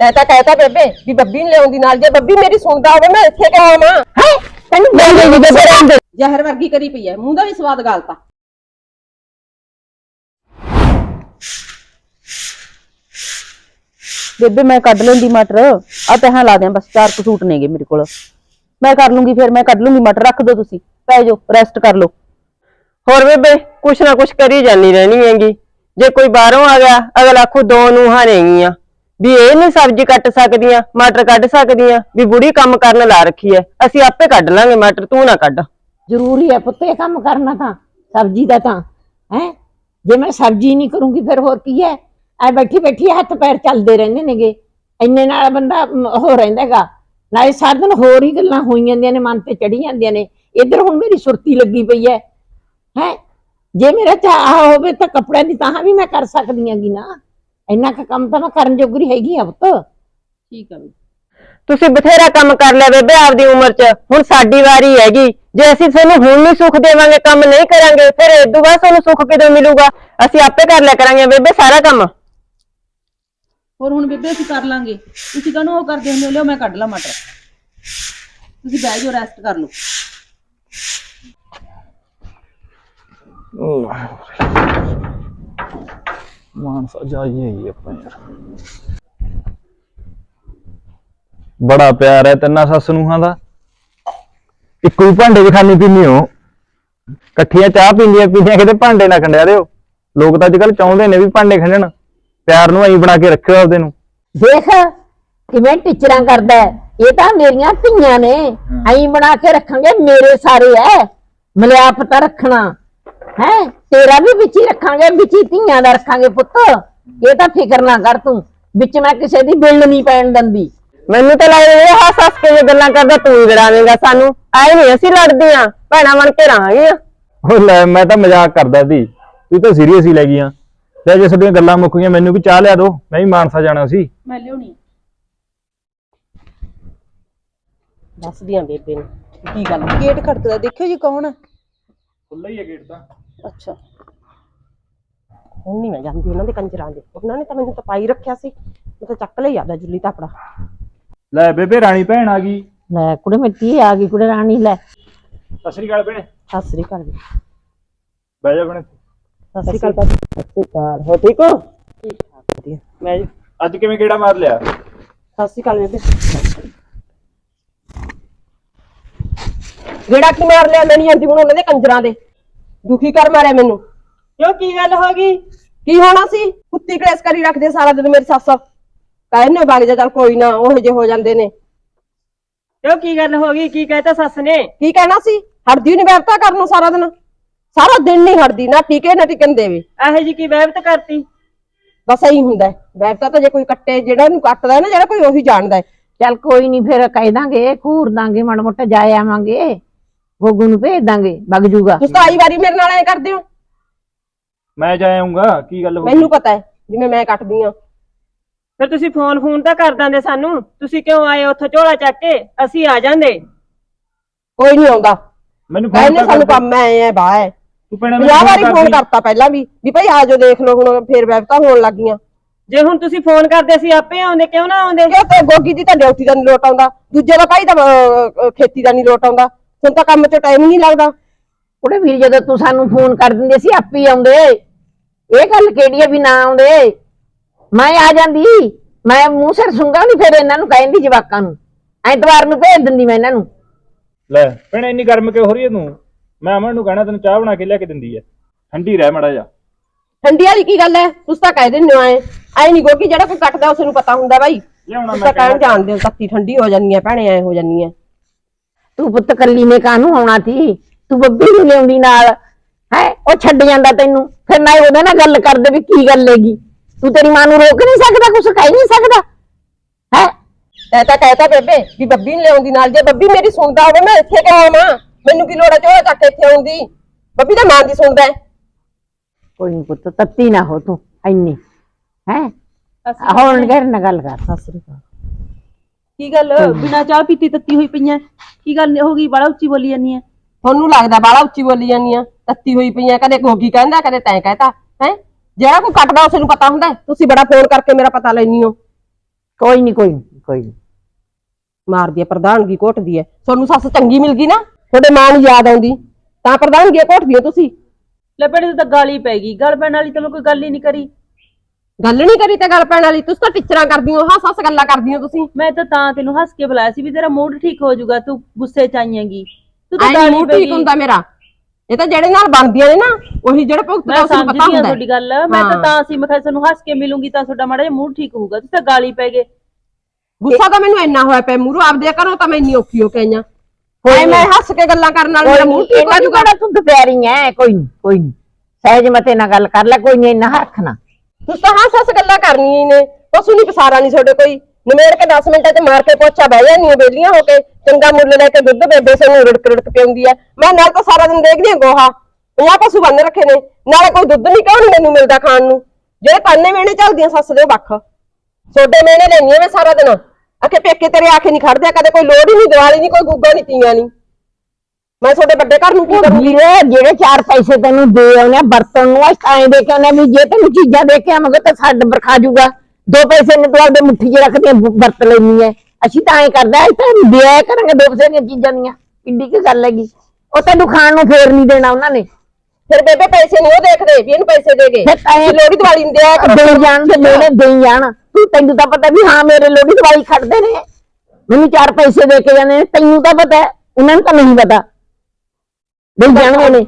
ਤੈ ਤਾਂ ਕਹਿਤਾ ਬੇਬੇ ਵੀ ਬੱਬੀ ਨੂੰ ਲਿਆਉਂਦੀ ਨਾਲ ਜੇ ਬੱਬੀ ਮੇਰੀ ਸੁਣਦਾ ਹੋਵੇ ਮੈਂ ਇੱਥੇ ਕਿਉਂ ਆਵਾਂ? ਹੈ? ਤੈਨੂੰ ਬੋਲ ਨਹੀਂ ਬੇਬੇ ਰਹਿਣ ਦੇ ਜ਼ਹਿਰ ਵਰਗੀ ਕਰੀ ਪਈ ਐ ਮੂੰਹ ਦਾ ਵੀ ਸਵਾਦ ਗਾਲਤਾ ਬੇਬੇ ਮੈਂ ਕੱਢ ਲੈਂਦੀ ਮਟਰ। ਆ ਤਹਾਂ ਲਾ ਦਿਆਂ ਬਸ ਚਾਰ ਕੁ ਸੂਟ ਨੇਗੇ ਮੇਰੇ ਕੋਲ। ਮੈਂ ਕਰ ਲੂੰਗੀ ਫਿਰ ਮੈਂ ਕੱਢ ਲੂੰਗੀ ਮਟਰ ਰੱਖ ਦਿਓ ਤੁਸੀਂ। ਪੈ ਜਾਓ ਰੈਸਟ ਕਰ ਲਓ। ਹੋਰ ਬੇਬੇ ਕੁਛ ਨਾ ਕੁਛ ਕਰੀ ਜਾਨੀ ਰਹਿਣੀ ਹੈਗੀ। ਜੇ ਕੋਈ ਬਾਹਰੋਂ ਆ ਗਿਆ ਅਗਲਾ ਆਖੂ ਦੋ ਨੂੰ ਹਾਰੇਗੀਆਂ। ਵੀ ਇਹ ਨਹੀਂ ਸਬਜ਼ੀ ਕੱਟ ਸਕਦੀਆਂ ਮਟਰ ਕੱਢ ਸਕਦੀਆਂ ਵੀ ਬੁੜੀ ਕੰਮ ਕਰਨ ਲਾ ਰੱਖੀ ਐ। ਅਸੀਂ ਆਪੇ ਕੱਢ ਲਾਂਗੇ ਮਟਰ ਤੂੰ ਨਾ ਕੱਢ। ਜ਼ਰੂਰੀ ਹੈ ਪੁੱਤ ਕੰਮ ਕਰਨਾ ਤਾਂ ਸਬਜ਼ੀ ਦਾ ਤਾਂ ਹੈ? ਜੇ ਮੈਂ ਸਬਜ਼ੀ ਨਹੀਂ ਕਰੂੰਗੀ ਫਿਰ ਹੋਰ ਕੀ ਹੈ ਐ ਬੈਠੀ ਬੈਠੀ ਹੱਥ ਪੈਰ ਚੱਲਦੇ ਰਹਿੰਦੇ ਨੇਗੇ। ਇੰਨੇ ਨਾਲ ਬੰਦਾ ਮ, ਉਹ ਰਹਿੰਦਾਗਾ ਨਾਲੇ ਸਾਰਾ ਦਿਨ ਹੋਰ ਹੀ ਗੱਲਾਂ ਹੋਈ ਜਾਂਦੀਆਂ ਨੇ ਮਨ ਤੇ ਚੜੀ ਜਾਂਦੀਆਂ ਨੇ। ਇੱਧਰ ਹੁਣ ਮੇਰੀ ਸੁਰਤੀ ਲੱਗੀ ਪਈ ਹੈ ਹੈ? ਜੇ ਮੇਰਾ ਚਾਹ ਹੋਵੇ ਤਾਂ ਕੱਪੜਿਆਂ ਦੀ ਤਾਂ ਵੀ ਮੈਂ ਕਰ ਸਕਦੀ ਹੈਗੀ ਨਾ। ਇੰਨਾ ਕੁ ਕੰਮ ਤਾਂ ਮੈਂ ਕਰਨ ਜੋਗਰੀ ਹੈਗੀ ਆ ਪੁੱਤ। ਠੀਕ ਆ ਤੁਸੀਂ ਬਥੇਰਾ ਕੰਮ ਕਰ ਲਿਆ ਬੇਬੇ ਆਪਦੀ ਉਮਰ 'ਚ। ਹੁਣ ਸਾਡੀ ਵਾਰੀ ਹੈਗੀ। ਜੇ ਅਸੀਂ ਤੁਹਾਨੂੰ ਹੁਣ ਨਹੀਂ ਸੁੱਖ ਦੇਵਾਂਗੇ ਕੰਮ ਨਹੀਂ ਕਰਾਂਗੇ ਫਿਰ ਇਦੋਂ ਬਾਅਦ ਤੁਹਾਨੂੰ ਸੁੱਖ ਕਿਦੋਂ ਮਿਲੂਗਾ? ਅਸੀਂ ਆਪੇ ਕਰ ਲਿਆ ਕਰਾਂਗੇ ਬੇਬੇ ਸਾਰਾ ਕੰਮ। ਹੋਰ ਹੁਣ ਬੇਬੇ ਅਸੀਂ ਕਰ ਲਾਂਗੇ। ਤੁਸੀਂ ਕਾਹਨੂੰ ਉਹ ਕਰਦੇ ਹੁੰਦੇ ਹੋ? ਲਿਓ ਮੈਂ ਕੱਢ ਲਾ ਮਟਰ। ਤੁਸੀਂ ਬਹਿ ਜਾਓ ਰੈਸਟ ਕਰ ਲਓ। ਮਾਨਸਾ ਜਾਈਏ ਹੀ ਆਪਾਂ ਯਾਰ। ਬੜਾ ਪਿਆਰ ਹੈ ਤਿੰਨਾਂ ਸੱਸ ਨੂੰਹਾਂ ਦਾ। ਇੱਕੋ ਹੀ ਭਾਂਡੇ 'ਚ ਖਾਣੀ ਪੀਣੀ ਹੋ। ਇਕੱਠੀਆਂ ਚਾਹ ਪੀਂਦੀਆਂ ਪੀਂਦੀਆਂ ਕਿਤੇ ਭਾਂਡੇ ਨਾ ਖੰਡਿਆ ਦਿਓ। ਲੋਕ ਤਾਂ ਅੱਜਕੱਲ ਚਾਹੁੰਦੇ ਨੇ ਵੀ ਭਾਂਡੇ ਖੰਡਣ। ਪਿਆਰ ਨੂੰ ਐਂ ਬਣਾ ਕੇ ਰੱਖਿਓ ਆਪਦੇ ਨੂੰ। ਦੇਖ ਕਿਵੇਂ ਟੀਚਰਾਂ ਕਰਦਾ ਹੈ। ਇਹ ਤਾਂ ਮੇਰੀਆਂ ਧੀਆਂ ਨੇ। ਐਂ ਬਣਾ ਕੇ ਰੱਖਾਂਗੇ ਮੇਰੇ ਸਾਰੇ ਐ ਮਲਿਆਪਤਾ ਰੱਖਣਾ। ਹੈ? ਤੇਰਾ ਵੀ ਵਿੱਚ ਹੀ ਰੱਖਾਂਗੇ ਵਿੱਚ ਹੀ ਧੀਆਂ ਦਾ ਰੱਖਾਂਗੇ ਪੁੱਤ। ਇਹ ਤਾਂ ਫਿਕਰ ਨਾ ਕਰ ਤੂੰ। ਵਿੱਚ ਮੈਂ ਕਿਸੇ ਦੀ ਬਿੱਲ ਨਹੀਂ ਪੈਣ ਦਿੰਦੀ। ਮੈਨੂੰ ਤਾਂ ਲੱਗਦਾ ਇਹ ਹੱਸ ਹੱਸ ਕੇ ਜੇ ਗੱਲਾਂ ਕਰਦਾ ਤੂੰ ਹੀ ਲੜਾਵੇਂਗਾ ਸਾਨੂੰ। ਆਏ ਨਹੀਂ ਅਸੀਂ ਲੜਦੇ ਆਂ ਭੈਣਾਂ ਬਣ ਕੇ ਰਹਾਂਗੇ ਉਹ ਲੈ ਮੈਂ ਤਾਂ ਮਜ਼ਾਕ ਕਰਦਾ ਸੀ। ਤੂੰ ਤਾਂ ਸੀਰੀਅਸ ਹੀ ਲੈ ਗਈਆਂ। ਤੇ ਜੇ ਤੁਹਾਡੀਆਂ ਗੱਲਾਂ ਮੁੱਕ ਗਈਆਂ ਮੈਨੂੰ ਵੀ ਚਾਹ ਲਿਆ ਦਿਓ। ਮੈਂ ਵੀ ਮਾਨਸਾ ਜਾਣਾ ਸੀ। ਮੈਂ ਲਿਆਉਣੀ ਆ। ਦੱਸਦੀਆਂ ਬੇਬੇ ਨੂੰ। ਕੀ ਗੱਲ ਗੇਟ ਖੜਕਦਾ ਦੇਖਿਓ ਜੀ ਕੌਣ ਖੁੱਲਾ ਹੀ ਹੈ ਗੇਟ ਤਾਂ। ਅੱਛਾ। ਹੁਣ ਨਹੀਂ ਮੈਂ ਜਾਂਦੀ ਉਹਨਾਂ ਦੇ ਕੰਜਰਾਂ ਦੇ। ਉਹਨਾਂ ਨੇ ਤਾਂ ਮੈਨੂੰ ਤਪਾਈ ਰੱਖਿਆ ਸੀ। ਮੈਂ ਤਾਂ ਚੱਕ ਲਈ ਆਦਾ ਜੁੱਲੀ ਤਾਪੜਾ ਲੈ ਬੇਬੇ ਰਾਣੀ ਭੈਣ ਆ ਗਈ। ਲੈ ਕੁੜੇ ਮਿੱਟੀ ਆ ਗਈ। ਕੁੜੇ ਰਾਣੀ ਲੈ। ਸਤਿ ਸ੍ਰੀ ਅਕਾਲ ਭੈਣੇ। ਸਤਿ ਸ੍ਰੀ ਅਕਾਲ ਜੀ। ਬਹਿ ਜਾ ਭੈਣੇ। ਸਤਿ ਸ੍ਰੀ ਅਕਾਲ ਭਾਜੀ ਸਤਿ ਸ੍ਰੀ ਅਕਾਲ। ਹੋ ਠੀਕ ਹੋ? ਠੀਕ ਠਾਕ ਵਧੀਆ। ਮੈਂ ਜੀ ਅੱਜ ਕਿਵੇਂ ਗੇੜਾ ਮਾਰ ਲਿਆ? ਸਤਿ ਸ੍ਰੀ ਅਕਾਲ ਬੇਬੇ। ਗੇੜਾ ਕੀ ਮਾਰ ਲਿਆ? ਮੈਂ ਨਹੀਂ ਜਾਂਦੀ ਹੁਣ ਉਹਨਾਂ ਦੇ ਕੰਜਰਾਂ ਦੇ। ਦੁਖੀ ਕਰ ਮਾਰਿਆ ਮੈਨੂੰ। ਕਿਉਂ ਕੀ ਗੱਲ ਹੋ ਗਈ? ਕੀ ਹੋਣਾ ਸੀ? ਕੁੱਤੀ ਕਲੇਸ ਕਰੀ ਰੱਖਦੇ ਸਾਰਾ ਦਿਨ ਮੇਰੀ ਸੱਸ। ਕਹਿੰਦੇ ਵਗ ਜਾ ਚੱਲ ਕੋਈ ਨਾ ਉਹ ਜੇ ਹੋ ਜਾਂਦੇ ਨੇ। ਕਿਉਂ ਕੀ ਗੱਲ ਹੋ ਗਈ? ਕੀ ਕਹਿਤਾ ਸੱਸ ਨੇ? ਕੀ ਕਹਿਣਾ ਸੀ? ਹੜਦੀ ਨਹੀਂ ਬੈਠਾ ਕਰਨ ਨੂੰ ਸਾਰਾ ਦਿਨ। ਸਾਰਾ ਦਿਨ ਨਹੀਂ ਹੜਦੀ ਨਾ ਟੀਕੇ ਨਾ ਟਿਕਣ ਦੇਵੇ। ਇਹੋ ਜੀ ਕੀ ਵਹਿਮਤ ਕਰਤੀ? ਬਸ ਇਹੀ ਹੁੰਦਾ ਬੈਠਾ ਤਾਂ ਜੇ ਕੋਈ ਕੱਟੇ ਜਿਹੜਾ ਇਹਨੂੰ ਕੱਟਦਾ ਹੈ ਨਾ ਜਿਹੜਾ ਕੋਈ ਉਹੀ ਜਾਣਦਾ ਹੈ। ਚੱਲ ਕੋਈ ਨਹੀਂ ਫਿਰ ਕਹਿ ਦਾਂਗੇ ਘੂਰ ਦਾਂਗੇ ਮਾੜਾ ਮੋਟਾ ਜਾ ਆਵਾਂਗੇ। ਗੋਗੂ ਨੂੰ ਭੇਜ ਦਾਂਗੇ ਵਗ ਜੂਗਾ। ਤੁਸੀਂ ਤਾਂ ਆਈ ਵਾਰੀ ਮੇਰੇ ਨਾਲ ਐ ਕਰਦੇ ਹੋ। ਮੈਂ ਜਾ ਆਉਂਗਾ ਕੀ ਗੱਲ ਹੋ ਗਈ? ਮੈਨੂੰ ਪਤਾ ਹੈ ਜਿਵੇਂ ਮੈਂ ਕੱਟਦੀ ਆ ਫਿਰ ਤੁਸੀਂ ਫੋਨ ਫੋਨ ਤਾਂ ਕਰ ਦਿੰਦੇ ਸਾਨੂੰ ਤੁਸੀਂ ਕਿਉਂ ਆਏ ਉੱਥੋਂ ਝੋਲਾ ਚੱਕ ਕੇ? ਅਸੀਂ ਆ ਜਾਂਦੇ। ਕੋਈ ਨਹੀਂ ਆਉਂਦਾ। ਮੈਨੂੰ ਫੋਨ ਕਹਿੰਦੇ ਤਾਂ ਸਾਨੂੰ ਕਰ ਕੰਮ ਐ ਐ ਬਾਹ ਹੈ ਤੂੰ ਭੈਣੇ ਪੰਜਾਹ ਵਾਰੀ ਮੈਨੂੰ ਫੋਨ। ਕਰਤਾ ਪਹਿਲਾਂ ਵੀ ਵੀ ਭਾਈ ਆ ਜਾਓ ਦੇਖ ਲਓ ਹੁਣ ਫੇਰ ਵੈਬਤਾ ਹੋਣ ਲੱਗੀਆਂ ਜੇ ਹੁਣ ਤੁਸੀਂ ਫੋਨ ਕਰਦੇ ਅਸੀਂ ਆਪੇ ਆਉਂਦੇ ਕਿਉਂ ਨਾ ਆਉਂਦੇ? ਕਿਉਂ ਤੇ ਗੋਗੀ ਦੀ ਤਾਂ ਡਿਊਟੀ ਦਾ ਨਹੀਂ ਲੋਟ ਆਉਂਦਾ। ਦੂਜੇ ਦਾ ਭਾਈ ਤਾਂ ਅਹ, ਅਹ, ਖੇਤੀ ਦਾ ਨਹੀਂ ਲੋਟ ਆਉਂਦਾ। ਹੁਣ ਤਾਂ ਕੰਮ 'ਚ ਟਾਈਮ ਨਹੀਂ ਲੱਗਦਾ। ਕੁੜੇ ਵੀਰ ਜਦੋਂ ਤੂੰ ਸਾਨੂੰ ਫੋਨ ਕਰ ਦਿੰਦੇ ਸੀ ਆਪੇ ਹੀ ਆਉਂਦੇ। ਇਹ ਗੱਲ ਕਿਹੜੀ ਆ ਵੀ ਨਾ ਆਉਂਦੇ? ਮੈਂ ਆ ਜਾਂਦੀ। ਮੈਂ ਮੂੰਹ ਸਿਰ ਸੁੰਗਾ ਨਹੀਂ ਫਿਰ ਇਹਨਾਂ ਨੂੰ ਕਹਿੰਦੀ ਜਵਾਕਾਂ ਨੂੰ। ਐਤਵਾਰ ਨੂੰ ਭੇਜ ਦਿੰਦੀ ਮੈਂ ਇਹਨਾਂ ਨੂੰ। ਲੈ ਭੈਣੇ ਇੰਨੀ ਗਰਮ ਕਿਉਂ ਹੋ ਰਹੀ ਹੈ ਤੂੰ? ਮੈਂ ਅਮਨ ਨੂੰ ਕਹਿਣਾ ਤੈਨੂੰ ਚਾਹ ਬਣਾ ਕੇ ਲਿਆ ਕੇ ਦਿੰਦੀ ਹੈ ਠੰਡੀ ਰਹਿ ਮੜਾ ਜਾ ਠੰਡੀ ਵਾਲੀ ਕੀ ਗੱਲ ਹੈ ਤੁਸੀਂ ਤਾਂ ਕਹਿ ਦਿੰਦੇ ਹੋ ਐ। ਐ ਨਹੀਂ ਗੋਗੀ ਜਿਹੜਾ ਕੋਈ ਕੱਟਦਾ ਉਸ ਨੂੰ ਪਤਾ ਹੁੰਦਾ ਭਾਈ ਲਿਆਉਣਾ ਤੁਸੀਂ ਮੈਂ ਤਾਂ ਕਹਿਣ ਜਾਣਦੇ ਹੋ ਤੱਤੀ ਠੰਡੀ ਹੋ ਜਾਂਦੀ ਹੈ ਭੈਣੇ ਐ ਹੋ ਜਾਂਦੀ ਹੈ ਤੂੰ ਪੁੱਤ ਕੱਲੀ ਨੇ ਕਾਹਨੂੰ ਆਉਣਾ ਸੀ? ਤੂੰ ਬੱਬੀ ਨੂੰ ਲਿਆਉਂਦੀ ਨਾਲ? ਹੈ? ਉਹ ਛੱਡ ਜਾਂਦਾ ਤੈਨੂੰ। ਫਿਰ ਮੈਂ ਉਹਦੇ ਨਾਲ ਗੱਲ ਕਰਦੇ ਵੀ ਕੀ ਗੱਲ ਹੈਗੀ। ਤੂੰ ਤੇਰੀ ਮਾਂ ਨੂੰ ਰੋਕ ਨਹੀਂ ਸਕਦਾ ਕੁਛ ਕਹਿ ਨਹੀਂ ਸਕਦਾ। ਹੈ? ਐ ਤਾਂ ਕਹਿਤਾ ਬੇਬੇ ਵੀ ਬੱਬੀ ਨੂੰ ਲਿਆਉਂਦੀ ਨਾਲ। ਜੇ ਬੱਬੀ ਮੇਰੀ ਸੁਣਦਾ ਹੋਵੇ ਮੈਂ ਇੱਥੇ ਕਿਉਂ ਆਵਾਂ? ਮੈਨੂੰ ਕੀ ਲੋੜ ਹੈ ਝੋਲਾ ਚੱਕ ਕੇ ਇੱਥੇ ਆਉਂਦੀ ਬੱਬੀ ਤਾਂ ਮਾਂ ਦੀ ਸੁਣਦਾ ਹੈ। ਕੋਈ ਨੀ ਪੁੱਤ ਤੱਤੀ ਨਾ ਹੋ ਤੂੰ। ਐਨੀ ਹੈ? ਹੁਣ ਘਰ ਨਾਲ ਗੱਲ ਕਰ। ਸਤਿ ਸ੍ਰੀ ਅਕਾਲ। ਕੀ ਗੱਲ? ਬਿਨਾ ਚਾਹ ਪੀਤੀ ਤੱਤੀ ਹੋਈ ਪਈਆਂ ਕੀ ਗੱਲ ਹੋ ਗਈ? ਬੜਾ ਉੱਚੀ ਬੋਲੀ ਜਾਂਦੀ ਹੈ ਤੁਹਾਨੂੰ ਲੱਗਦਾ ਬਾਲਾ ਉੱਚੀ ਬੋਲੀ ਜਾਂਦੀ ਆ ਤੱਤੀ ਹੋਈ ਪਈਆਂ ਕਦੇ ਗੋਗੀ ਕਹਿੰਦਾ ਕਦੇ ਤੈਂ ਕਹਿਤਾ ਹੈ? ਜਿਹੜਾ ਕੋਈ ਕੱਟਦਾ ਉਸ ਨੂੰ ਪਤਾ ਹੁੰਦਾ। ਹੈ। ਤੁਸੀਂ ਬੜਾ ਫੋਨ ਕਰਕੇ ਮੇਰਾ ਪਤਾ ਲੈਣੀ ਹੋ। ਕੋਈ ਨਹੀਂ ਕੋਈ ਨਹੀਂ ਕੋਈ ਨਹੀਂ ਮਾਰਦੀ ਆ ਪ੍ਰਧਾਨਗੀ ਘੋਟਦੀ ਐ। ਤੁਹਾਨੂੰ ਸੱਸ ਚੰਗੀ ਮਿਲ ਗਈ ਨਾ? ਤੁਹਾਡੇ ਮਾਂ ਨੂੰ ਯਾਦ ਆਉਂਦੀ। ਤਾਂ ਪ੍ਰਧਾਨਗੀ ਘੋਟਦੀ ਹੋ ਤੁਸੀਂ। ਲੈ ਭੈਣੇ ਤੂੰ ਤਾਂ ਗਾਲੀ ਪੈ ਗਈ। ਗੱਲ ਪੈਣ ਵਾਲੀ ਤੈਨੂੰ ਕੋਈ ਗੱਲ ਹੀ ਨਹੀਂ ਕਰੀ। ਗੱਲ ਨਹੀਂ ਕਰੀ ਤੇ ਗੱਲ ਪੈਣ ਵਾਲੀ ਤੁਸੀਂ ਤਾਂ ਟੀਚਰਾਂ ਕਰਦੀ ਹੋ ਹੱਸ ਹੱਸ ਗੱਲਾਂ ਕਰਦੀ ਹੋ ਤੁਸੀਂ। ਮੈਂ ਤਾਂ ਤਾਂ ਤੈਨੂੰ ਹੱਸ ਕੇ ਬੁਲਾਇਆ ਸੀ ਵੀ ਤੇਰਾ ਮੂਡ ਠੀਕ ਹੋ ਜਾਊਗਾ ਤੂੰ ਗੁੱਸੇ ਚ ਆਈਏਂਗੀ ਤੂੰ ਤਾਂ ਗਾਲੀ ਮੂਡ ਠੀਕ ਹੁੰਦਾ ਮੇਰਾ। ਇਹ ਤਾਂ ਜਿਹੜੇ ਨਾਲ ਬਣਦੀਆਂ ਨੇ ਨਾ ਉਹੀ ਜਿਹੜੇ ਭੁਗਤਦਾ ਉਸ ਨੂੰ ਪਤਾ ਹੁੰਦਾ ਤੁਹਾਡੀ ਗੱਲ ਮੈਂ ਤਾਂ। ਤਾਂ ਸੀ ਮੈਂ ਕਿਹਾ ਤੁਹਾਨੂੰ ਹੱਸ ਕੇ ਮਿਲੂੰਗੀ ਤਾਂ ਤੁਹਾਡਾ ਮਾੜਾ ਜਿਹਾ ਮੂਡ ਠੀਕ ਹੋਊਗਾ ਤੁਸੀਂ ਤਾਂ ਗਾਲੀ ਪੈ ਗਏ। ਗੁੱਸਾ ਤਾਂ ਮੈਨੂੰ ਇੰਨਾ ਹੋਇਆ ਪਿਆ ਮੂਰੋ ਆਪਦੇ ਘਰੋਂ ਤਾਂ ਮੈਂ ਇੰਨੀ ਔਖੀ ਹੋ ਕੇ ਆਈਆਂ ਹੋਏ ਮੈਂ ਹੱਸ ਕੇ ਗੱਲਾਂ ਕਰਨ ਨਾਲ ਮੇਰਾ ਮੂਡ ਠੀਕ ਹੋ ਜਾਊਗਾ। ਤੂੰ ਦੁਪਹਿਰੀ ਐ ਕੋਈ ਨਹੀਂ ਕੋਈ ਨਹੀਂ। ਸਹਿਜ ਮਤੇ ਨਾਲ ਗੱਲ ਕਰ ਲੈ ਕੋਈ ਨਹੀਂ ਇੰਨਾ ਹਰਖਣਾ ਤੁਸੀਂ ਤਾਂ ਹੱਸ ਹੱਸ ਗੱਲਾਂ ਕਰਨੀਆਂ ਹੀ ਨੇ। ਪਸ਼ੂ ਨਹੀਂ ਪਸਾਰਾ ਨਹੀਂ ਤੁਹਾਡੇ ਕੋਈ। ਨਮੇੜ ਕੇ 10 ਮਿੰਟਾਂ ਤੇ ਮਾਰ ਕੇ ਪੋਚਾ ਬਹਿ ਜਾਂਦੀਆਂ ਬੇਲੀਆਂ ਹੋ ਕੇ। ਚੰਗਾ ਮੁੱਲ ਲੈ ਕੇ ਦੁੱਧ ਬੇਬੇ ਸੇ ਨੂੰ ਰੜਕ ਰੜਕ ਪਿਉਂਦੀ ਐ ਮੈਂ ਨਾਲ ਤਾਂ ਸਾਰਾ ਦਿਨ ਦੇਖਦੀ ਹਾਂ ਗੋਹਾ। ਪੰਜਾਹ ਪਸ਼ੂ ਬੰਨ ਰੱਖੇ ਨੇ। ਨਾਲੇ ਕੋਈ ਦੁੱਧ ਨਹੀਂ ਕਿਉਂ ਨੀ ਮੈਨੂੰ ਮਿਲਦਾ ਖਾਣ ਨੂੰ। ਜਿਹੜੇ ਤਾਨੇ ਮੇਣੇ ਚੱਲਦੀਆਂ ਸੱਸ ਦੇ ਵੱਖ। ਸੋਡੇ ਮੇਣੇ ਲੈਣੀਆਂ ਮੈਂ ਸਾਰਾ ਦਿਨ। ਅਖੇ ਪੇਕੇ ਤੇਰੇ ਆਖੇ ਨਹੀਂ ਖੜਦੇ, ਕਦੇ ਕੋਈ ਲੋੜ ਹੀ ਨਹੀਂ ਦਿਵਾਲੀ ਨਹੀਂ ਕੋਈ ਗੁੱਗਾ ਨਹੀਂ ਤੀਆਂ ਨਹੀਂ ਮੈਂ ਤੁਹਾਡੇ ਵੱਡੇ ਘਰ ਨੂੰ ਕੀ ਕਰੂੰਗੀ? ਵੀਰੇ ਜਿਹੜੇ ਚਾਰ ਪੈਸੇ ਤੈਨੂੰ ਦੇ ਆਉਣੇ ਆ ਵਰਤਣ ਨੂੰ ਐਂ ਦੇ ਕੇ ਆਉਣੇ ਆ ਵੀ ਜੇ ਤੈਨੂੰ ਚੀਜ਼ਾਂ ਦੇ ਕੇ ਆਵਾਂਗੇ ਤਾਂ ਛੱਡ ਬਰਖਾ ਜੂਗਾ ਦੋ ਪੈਸੇ ਨੇ ਤੂੰ ਆਪਦੇ ਮੁੱਠੀ 'ਚ ਰੱਖਦੇ ਵਰਤ ਲੈਣੀ ਐ। ਅਸੀਂ ਤਾਂ ਐਂ ਕਰਦਾ ਅਸੀਂ ਤਾਂ ਦਿਆ ਕਰਾਂਗੇ ਦੋ ਪੈਸੇ ਦੀਆਂ ਚੀਜ਼ਾਂ ਦੀਆਂ। ਕਿੱਡੀ ਕੀ ਗੱਲ ਹੈਗੀ। ਉਹ ਤੈਨੂੰ ਖਾਣ ਨੂੰ ਫੇਰ ਨਹੀਂ ਦੇਣਾ ਉਹਨਾਂ ਨੇ। ਫਿਰ ਬੇਬੇ ਪੈਸੇ ਨਹੀਂ ਉਹ ਦੇਖਦੇ ਵੀ ਇਹਨੂੰ ਪੈਸੇ ਦੇ ਗਏ ਫਿਰ ਤਾਂ ਇਹ- ਲੋੜੀ ਦਿਵਾਲੀ ਨੂੰ ਦਿਆ ਕਰੋ। ਦੇ ਜਾਣ ਦੇ ਮੇਰੇ ਦੇ ਜਾਣ। ਤੂੰ ਤੈਨੂੰ ਤਾਂ ਪਤਾ ਵੀ ਹਾਂ ਮੇਰੇ ਲੋੜੀ ਦਵਾਈ ਖੜਦੇ ਨੇ। ਮੈਨੂੰ ਚਾਰ ਪੈਸੇ ਦੇ ਕੇ ਜਾਂਦੇ ਨੇ ਤੈਨੂੰ ਤਾਂ ਪਤਾ ਹੈ, ਉਹਨਾਂ ਨੂੰ ਤਾਂ ਨਹੀਂ ਪਤਾ। ਦੇ ਜਾਣਗੇ ਨੇ